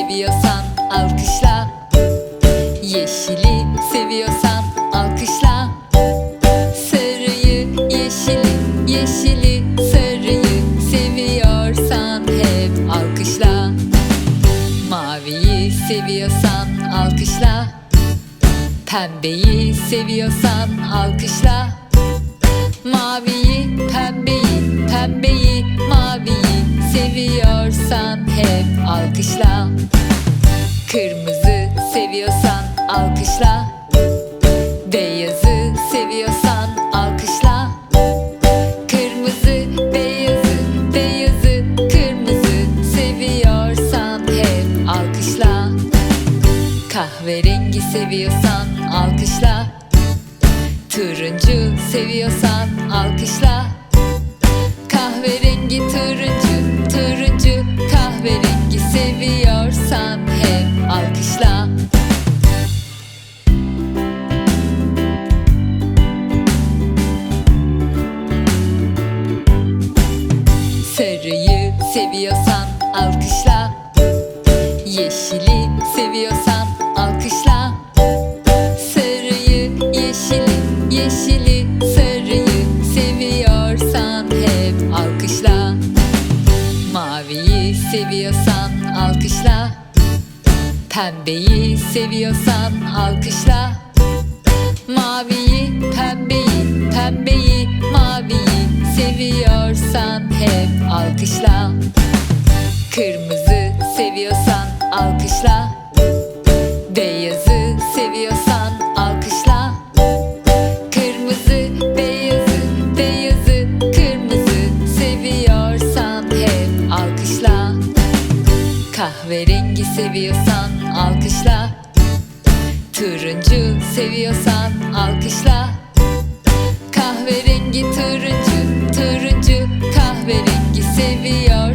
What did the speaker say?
seviyorsan alkışla. Yeşili seviyorsan alkışla. Sarıyı, yeşili, yeşili, sarıyı seviyorsan hep alkışla. Maviyi seviyorsan alkışla. Pembeyi seviyorsan alkışla. Maviyi, pembeyi, alkışla. Kırmızı seviyorsan alkışla. Beyazı seviyorsan alkışla. Kırmızı, beyazı, beyazı, kırmızı seviyorsan hep alkışla. Kahverengi seviyorsan alkışla. Turuncu seviyorsan alkışla seviyorsan alkışla. Yeşili seviyorsan alkışla. Sarıyı, yeşili, yeşili, sarıyı seviyorsan hep alkışla. Maviyi seviyorsan alkışla. Pembeyi seviyorsan alkışla. Maviyi, pembeyi, pembeyi, seviyorsan hep alkışla. Kırmızı seviyorsan alkışla. Beyazı seviyorsan alkışla. Kırmızı, beyazı, beyazı, kırmızı seviyorsan hep alkışla. Kahverengi seviyorsan alkışla. Turuncu seviyorsan alkışla. Kahverengi turuncu, turuncu,